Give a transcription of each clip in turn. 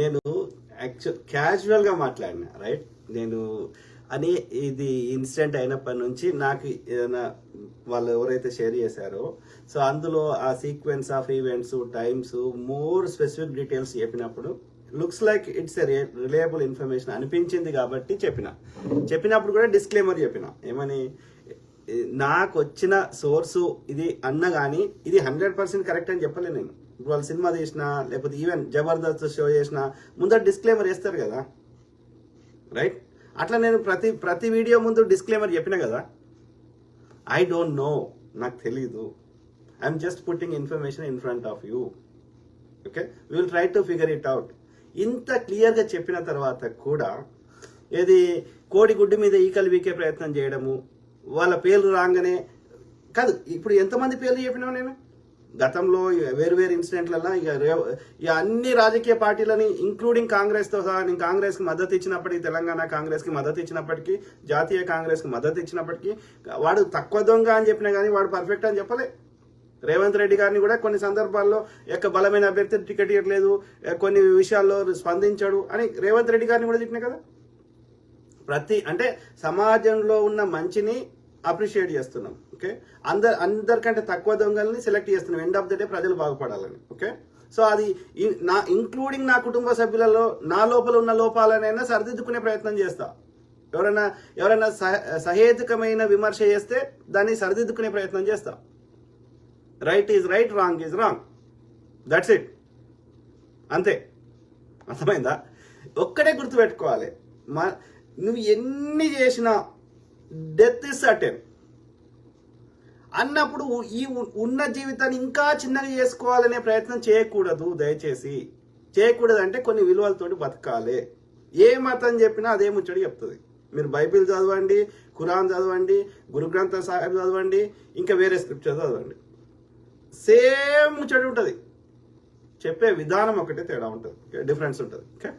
నేను యాక్చువల్ క్యాజువల్గా మాట్లాడిన రైట్ నేను అని ఇది ఇన్సిడెంట్ అయినప్పటి నుంచి నాకు ఏదైనా వాళ్ళు ఎవరైతే షేర్ చేశారో సో అందులో ఆ sequence of events times more specific details చెప్పినప్పుడు looks like it's a reliable information అనిపించింది కాబట్టి చెప్పిన. చెప్పినప్పుడు కూడా డిస్క్లైమర్ చెప్పిన. ఏమని? నాకు వచ్చిన సోర్సు ఇది అన్న కానీ ఇది హండ్రెడ్ పర్సెంట్ కరెక్ట్ అని చెప్పలే నేను. ఇప్పుడు వాళ్ళు సినిమా చేసినా లేకపోతే ఈవెన్ జబర్దస్త్ షో చేసినా ముందర డిస్క్లైమర్ వేస్తారు కదా? రైట్ అట్లా నేను ప్రతి ప్రతి వీడియో ముందు డిస్క్లైమర్ చెప్పిన కదా? ఐ డోంట్ నో నాకు తెలీదు. I'm just putting information in front of you okay will try to figure it out ఇంత క్లియర్గా చెప్పిన తర్వాత కూడా ఏది కోడి గుడ్డు మీద ఈకలు వీకే ప్రయత్నం చేయడము వాళ్ళ పేర్లు రాగానే కాదు ఇప్పుడు ఎంతమంది పేర్లు చెప్పినావు నేను? గతంలో వేరు వేరు ఇన్సిడెంట్లలో ఇక రేవ్- ఇక అన్ని రాజకీయ పార్టీలని ఇంక్లూడింగ్ కాంగ్రెస్తో సహా నేను కాంగ్రెస్కి మద్దతు ఇచ్చినప్పటికీ తెలంగాణ కాంగ్రెస్కి మద్దతు ఇచ్చినప్పటికీ జాతీయ కాంగ్రెస్కి మద్దతు ఇచ్చినప్పటికీ వాడు తక్కువ దొంగ అని చెప్పినా కానీ వాడు పర్ఫెక్ట్ అని చెప్పలే. రేవంత్ రెడ్డి గారిని కూడా కొన్ని సందర్భాల్లో యొక్క బలమైన అభ్యర్థి టికెట్ ఇవ్వట్లేదు కొన్ని విషయాల్లో స్పందించాడు అని రేవంత్ రెడ్డి గారిని కూడా చెప్పిన కదా. ప్రతి అంటే సమాజంలో ఉన్న మంచిని అప్రిషియేట్ చేస్తున్నాం ఓకే అందరు అందరికంటే తక్కువ దొంగల్ని సెలెక్ట్ చేస్తున్నాం. ఎండ్ ఆఫ్ ద డే ప్రజలు బాగుపడాలని ఓకే సో అది నా ఇంక్లూడింగ్ నా కుటుంబ సభ్యులలో నా లోపల ఉన్న లోపాలనైనా సరిదిద్దుకునే ప్రయత్నం చేస్తా. ఎవరైనా ఎవరైనా సహ- సహేతుకమైన విమర్శ చేస్తే దాన్ని సరిదిద్దుకునే ప్రయత్నం చేస్తా. Right is right wrong is wrong that's it అంతే. అర్థమైందా? ఒక్కటే గుర్తుపెట్టుకోవాలి. మా నువ్వు ఎన్ని చేసినా డెత్ ఇస్ సర్టెన్ అన్నప్పుడు ఈ ఉన్న జీవితాన్ని ఇంకా చిన్నగా చేసుకోవాలనే ప్రయత్నం చేయకూడదు దయచేసి. చేయకూడదు అంటే కొన్ని విలువలతోటి బతకాలి. ఏ మతం చెప్పినా అదే ముచ్చడి చెప్తుంది. మీరు బైబిల్ చదవండి ఖురాన్ చదవండి గురు గ్రంథ సాహిబ్ చదవండి ఇంకా వేరే స్క్రిప్చర్ చదవండి. సేమ్ ముచ్చడి ఉంటుంది. చెప్పే విధానం ఒకటే తేడా ఉంటుంది. డిఫరెన్స్ ఉంటుంది. ఓకే?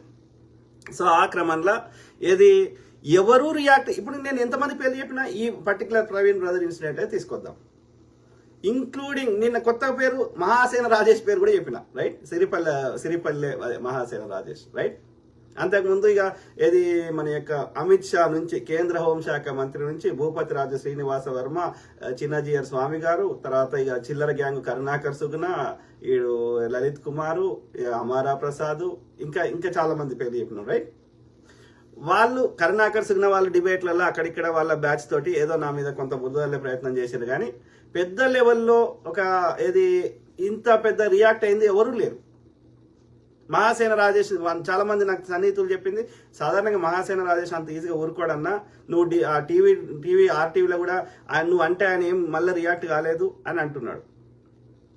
సో ఆ క్రమంలో ఏది ఎవరు రియాక్ట్ ఇప్పుడు నేను ఎంతమంది పేర్లు చెప్పినా ఈ పర్టికులర్ ప్రవీణ్ బ్రదర్ ఇన్సిడెంట్ అయితే తీసుకొద్దాం. ఇంక్లూడింగ్ నిన్న కొత్త పేరు మహాసేన రాజేష్ పేరు కూడా చెప్పిన రైట్ సిరిపల్లె సిరిపల్లె మహాసేన రాజేష్ రైట్ అంతకుముందు ఇక ఏది మన యొక్క అమిత్ షా నుంచి కేంద్ర హోంశాఖ మంత్రి నుంచి భూపతి రాజు శ్రీనివాస వర్మ చిన్నజీఆర్ స్వామి గారు తర్వాత ఇక చిల్లర గ్యాంగ్ కరుణాకర్ సుగుణ ఈడు లలిత్ కుమారు ఇక అమారా ప్రసాద్ ఇంకా ఇంకా చాలా మంది పేర్లు చెప్పినారు రైట్ వాళ్ళు కరుణాకర్ సిగ్న వాళ్ళ డిబేట్లలో అక్కడిక్కడ వాళ్ళ బ్యాచ్ తోటి ఏదో నా మీద కొంత బుద్ధలే ప్రయత్నం చేశారు కానీ పెద్ద లెవెల్లో ఒక ఏది ఇంత పెద్ద రియాక్ట్ అయింది ఎవరు లేరు. మహాసేన రాజేష్ చాలా మంది నాకు సన్నిహితులు చెప్పింది సాధారణంగా మహాసేన రాజేష్ అంత ఈజీగా ఊరుకోడన్నా నువ్వు డి- ఆ టీవీ టీవీ ఆర్టీవీలో కూడా ఆయన నువ్వు అంటే ఆయన ఏం మళ్ళీ రియాక్ట్ కాలేదు అని అంటున్నాడు.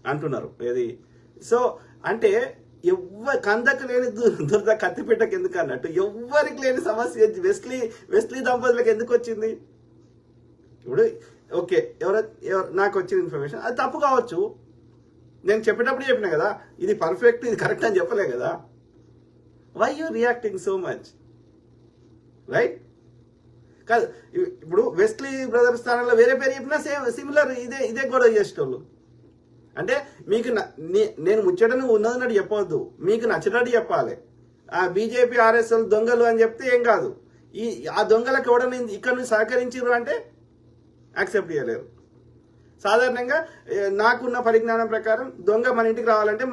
అంటున్నారు. ఏది? సో అంటే ఎవ్వ కందకు లేని దు- దురద కత్తిపెట్టకు ఎందుకు అన్నట్టు? ఎవ్వరికి లేని సమస్య వెస్లీ వెస్లీ దంపతులకు ఎందుకు వచ్చింది? ఇప్పుడు ఓకే ఎవరో నాకు వచ్చిన ఇన్ఫర్మేషన్. అది తప్పు కావచ్చు. నేను చెప్పేటప్పుడు చెప్పిన కదా ఇది పర్ఫెక్ట్ ఇది కరెక్ట్ అని చెప్పలే కదా. Why you reacting so much right కాదు ఇప్పుడు వెస్ట్లీ బ్రదర్ స్థానంలో వేరే పేరు చెప్పినా సేమ్ సిమిలర్ ఇదే ఇదే గొడవ చేసేటోళ్ళు. అంటే మీకు నేను ముచ్చటను ఉన్నదన్నట్టు చెప్పవద్దు మీకు నచ్చినట్టు చెప్పాలి. ఆ బీజేపీ ఆర్ఎస్ఎల్ దొంగలు అని చెప్తే ఏం కాదు. ఈ ఆ దొంగలకు ఎవడని ఇక్కడ నుంచి సహకరించారు అంటే యాక్సెప్ట్ చేయలేరు. సాధారణంగా నాకున్న పరిజ్ఞానం ప్రకారం దొంగ మన ఇంటికి రావాలంటే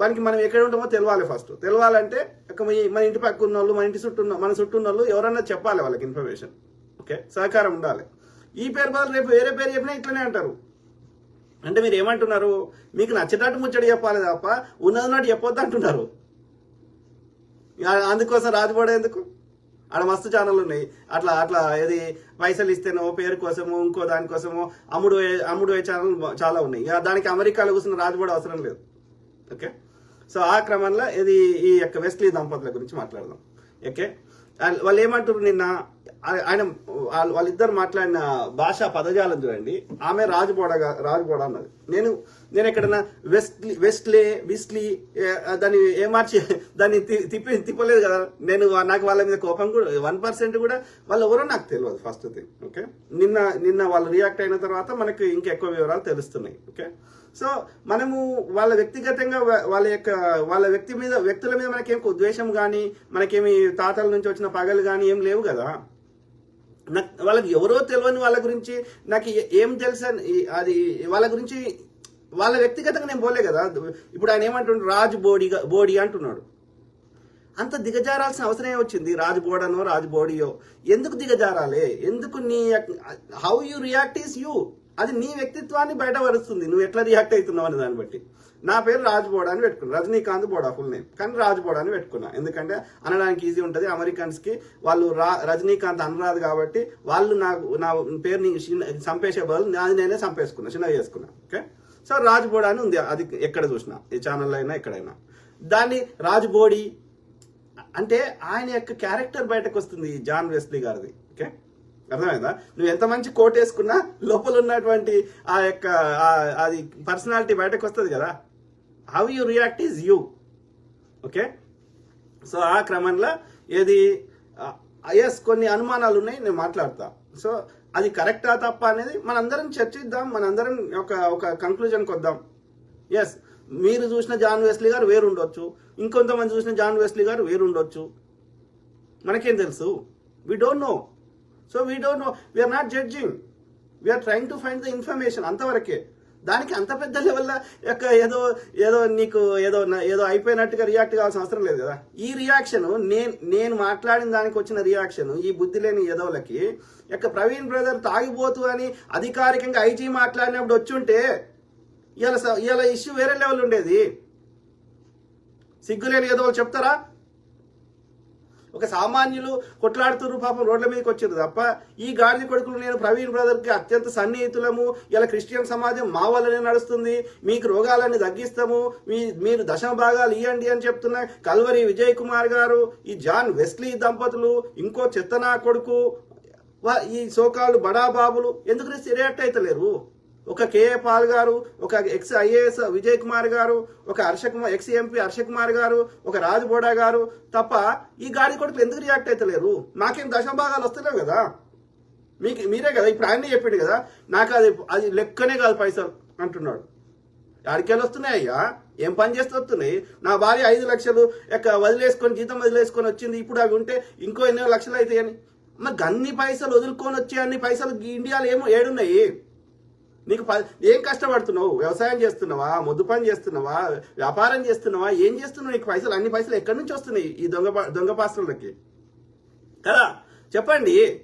వానికి మనం ఎక్కడ ఉంటామో తెలవాలి ఫస్ట్. తెలవాలంటే మన ఇంటి పక్క ఉన్న వాళ్ళు మన ఇంటి చుట్టూ ఉన్న మన చుట్టూ ఉన్న వాళ్ళు ఎవరన్నా చెప్పాలి వాళ్ళకి ఇన్ఫర్మేషన్. ఓకే? సహకారం ఉండాలి. ఈ పేరు బదులు రేపు వేరే పేరు చెప్పినా ఇట్లనే అంటారు. అంటే మీరు ఏమంటున్నారు? మీకు నచ్చేటట్టు ముచ్చట చెప్పాలి తప్ప ఉన్నది ఉన్నదన్నట్టు చెప్పొద్దు అంటున్నారు. ఇక అందుకోసం రాజుపడే ఎందుకు? ఆడ మస్తు ఛానళ్ళు ఉన్నాయి. అట్లా అట్లా ఏది పైసలు ఇస్తేనో పేరు కోసము ఇంకో దానికోసమో అమ్ముడు అమ్ముడు ఛానల్ చాలా ఉన్నాయి. ఇక దానికి అమెరికాలో కూర్చున్న రాజుపడే అవసరం లేదు. ఓకే? సో ఆ క్రమంలో ఇది ఈ యొక్క వెస్ట్లీ దంపతుల గురించి మాట్లాడదాం. ఓకే? వాళ్ళు ఏమంటారు నిన్న? ఆయన వాళ్ళిద్దరు మాట్లాడిన భాష పదజాలం చూడండి. ఆమె రాజుబోడగా రాజుబోడ అన్నది. నేను నేను ఎక్కడన్నా వెస్ట్లీ వెస్ట్లే విస్లీ ఏ, దాన్ని ఏమార్చి దాన్ని తిప్పి తిప్పలేదు కదా. నేను నాకు వాళ్ళ మీద కోపం కూడా వన్ పర్సెంట్ కూడా వాళ్ళు ఎవరో నాకు తెలియదు ఫస్ట్ థింగ్ ఓకే నిన్న నిన్న వాళ్ళు రియాక్ట్ అయిన తర్వాత మనకు ఇంకెక్కువ వివరాలు తెలుస్తున్నాయి ఓకే సో మనము వాళ్ళ వ్యక్తిగతంగా వాళ్ళ యొక్క వాళ్ళ వ్యక్తి మీద వ్యక్తుల మీద మనకేం ద్వేషం కానీ మనకేమి తాతల నుంచి వచ్చిన పగలు కానీ ఏం లేవు కదా. నాకు వాళ్ళకి ఎవరో తెలియని వాళ్ళ గురించి నాకు ఏం తెలుసు అని అది వాళ్ళ గురించి వాళ్ళ వ్యక్తిగతంగా నేను పోలే కదా. ఇప్పుడు ఆయన ఏమంటున్నాడు రాజు బోడిగా బోడి అంటున్నాడు. అంత దిగజారాల్సిన అవసరం వచ్చింది. రాజు బోడనో రాజు బోడియో. ఎందుకు దిగజారాలే? ఎందుకు నీ how you react is you? అది నీ వ్యక్తిత్వాన్ని బయటపరుస్తుంది నువ్వు ఎట్లా రియాక్ట్ అవుతున్నావు అనే దాన్ని బట్టి. నా పేరు రాజ్ బోడా అని పెట్టుకున్నా. రజనీకాంత్ బోడా ఫుల్ నేమ్ కానీ రాజు బోడా అని పెట్టుకున్నా. ఎందుకంటే అనడానికి ఈజీ ఉంటుంది. అమెరికన్స్కి వాళ్ళు రా రజనీకాంత్ అనరాదు కాబట్టి వాళ్ళు నాకు నా పేరుని చంపేసే బదులు నాది నేనే చంపేసుకున్నా చిన్నగా చేసుకున్నా. ఓకే సో రాజ్ బోడా అని ఉంది. అది ఎక్కడ చూసినా. ఈ ఛానల్లో అయినా ఎక్కడైనా. దాన్ని రాజు బోడీ అంటే ఆయన యొక్క క్యారెక్టర్ బయటకు వస్తుంది ఈ జాన్ వెస్లీ గారిది. ఓకే అర్థమైందా? నువ్వు ఎంత మంచి కోట్ వేసుకున్నా లోపల ఉన్నటువంటి ఆ యొక్క అది పర్సనాలిటీ బయటకు వస్తుంది కదా. How you react is you okay so ఆ క్రమంలో ఏది ఎస్ కొన్ని అనుమానాలు ఉన్నాయి నేను మాట్లాడతా. సో అది కరెక్టా తప్ప అనేది మనందరం చర్చిద్దాం మనందరం ఒక ఒక కంక్లూజన్కి వద్దాం ఎస్ మీరు చూసిన జాన్ వెస్లీ గారు వేరుండొచ్చు. ఇంకొంతమంది చూసిన జాన్ వెస్లీ గారు వేరుండొచ్చు. మనకేం తెలుసు? We don't know so we don't know we're not judging we're trying to find the information అంతవరకే. దానికి అంత పెద్ద లెవెల్లో యొక్క ఏదో ఏదో నీకు ఏదో ఏదో అయిపోయినట్టుగా రియాక్ట్ కావాల్సిన అవసరం లేదు కదా. ఈ రియాక్షన్ నేను నేను మాట్లాడిన దానికి వచ్చిన రియాక్షన్ ఈ బుద్ధి లేని ఏదోలకి యొక్క ప్రవీణ్ బ్రదర్ తాగిపోతూ అని అధికారికంగా ఐజీ మాట్లాడినప్పుడు వచ్చుంటే ఇవాళ స- ఇవాళ ఇష్యూ వేరే లెవెల్ ఉండేది. సిగ్గులేని ఏదో చెప్తారా? ఒక సామాన్యులు కొట్లాడుతున్నారు పాపం రోడ్ల మీదకి వచ్చారు తప్ప ఈ గాడిద కొడుకులు నేను ప్రవీణ్ బ్రదర్కి అత్యంత సన్నిహితులము. ఇలా క్రిస్టియన్ సమాజం మా వల్లనే నడుస్తుంది. మీకు రోగాలన్నీ తగ్గిస్తాము. మీ మీరు దశమ భాగాలు ఇవ్వండి అని చెప్తున్న కల్వరి విజయ్ కుమార్ గారు ఈ జాన్ వెస్లీ దంపతులు ఇంకో చెత్తనా కొడుకు ఈ సోకాళ్ళు బడా బాబులు ఎందుకు రియాక్ట్ అవుతలేరు ఒక కేఏ పాల్ గారు ఒక ఎక్స్ ఐఏఎస్ విజయ్ కుమార్ గారు ఒక హర్ష కుమార్ ఎక్స్ ఎంపీ హర్ష కుమార్ గారు ఒక రాజు బోడా గారు తప్ప ఈ గాడి కొడుకులు ఎందుకు రియాక్ట్ అవుతలేరు మాకేం దశభాగాలు వస్తలేవు కదా? మీకు మీరే కదా ఇప్పుడు ఆయనే చెప్పిండు కదా నాకు అది అది లెక్కనే కాదు పైసలు అంటున్నాడు. ఆడికెళ్ళి వస్తున్నాయి అయ్యా ఏం పని చేస్తూ వస్తున్నాయి? నా భార్య ఐదు లక్షలు ఎక్క వదిలేసుకొని జీతం వదిలేసుకొని వచ్చింది ఇప్పుడు అవి ఉంటే ఇంకో ఎన్నో లక్షలు అవుతాయని మరి అన్ని పైసలు వదులుకొని వచ్చే అన్ని పైసలు ఈ ఇండియాలో ఏమో ఏడున్నాయి? నీకు ప- ఏం కష్టపడుతున్నావు? వ్యవసాయం చేస్తున్నావా? ముద్దు పని చేస్తున్నావా? వ్యాపారం చేస్తున్నావా? ఏం చేస్తున్నావు? నీకు పైసలు అన్ని పైసలు ఎక్కడి నుంచి వస్తున్నాయి ఈ దొంగ దొంగ పాత్రలకి కదా? చెప్పండి.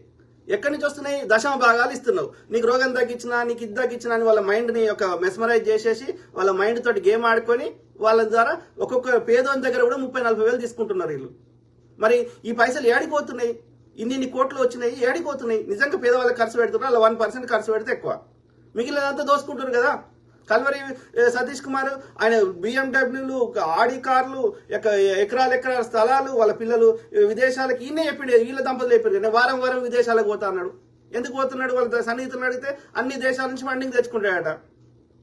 ఎక్కడి నుంచి వస్తున్నాయి? దశమ భాగాలు ఇస్తున్నావు. నీకు రోగం తగ్గించినా నీకు ఇది తగ్గించినా అని వాళ్ళ మైండ్ని ఒక మెస్మరైజ్ చేసేసి వాళ్ళ మైండ్ తోటి గేమ్ ఆడుకొని వాళ్ళ ద్వారా ఒక్కొక్క పేదోని దగ్గర కూడా ముప్పై నలభై వేలు తీసుకుంటున్నారు వీళ్ళు. మరి ఈ పైసలు ఏడిపోతున్నాయి? ఇన్ని ఇన్ని కోట్లు వచ్చినాయి ఏడిపోతున్నాయి. నిజంగా పేదవాళ్ళకి ఖర్చు పెడుతున్నారు? అలా వన్ పర్సెంట్ ఖర్చు పెడితే ఎక్కువ. మిగిలినంతా దోసుకుంటారు కదా? కల్వరి సతీష్ కుమార్ ఆయన బిఎండబ్ల్యూలు ఆడి కార్లు ఎక- ఎకరాల ఎకరాల స్థలాలు వాళ్ళ పిల్లలు విదేశాలకు విదేశాలకి ఈయనే చెప్పిండు వీళ్ళ దంపతులు చెప్పారు నేను వారం వారం విదేశాలకు పోతా అన్నాడు. ఎందుకు పోతున్నాడు? వాళ్ళ సన్నిహితులను అడిగితే అన్ని దేశాల నుంచి ఫండింగ్ తెచ్చుకుంటాడట.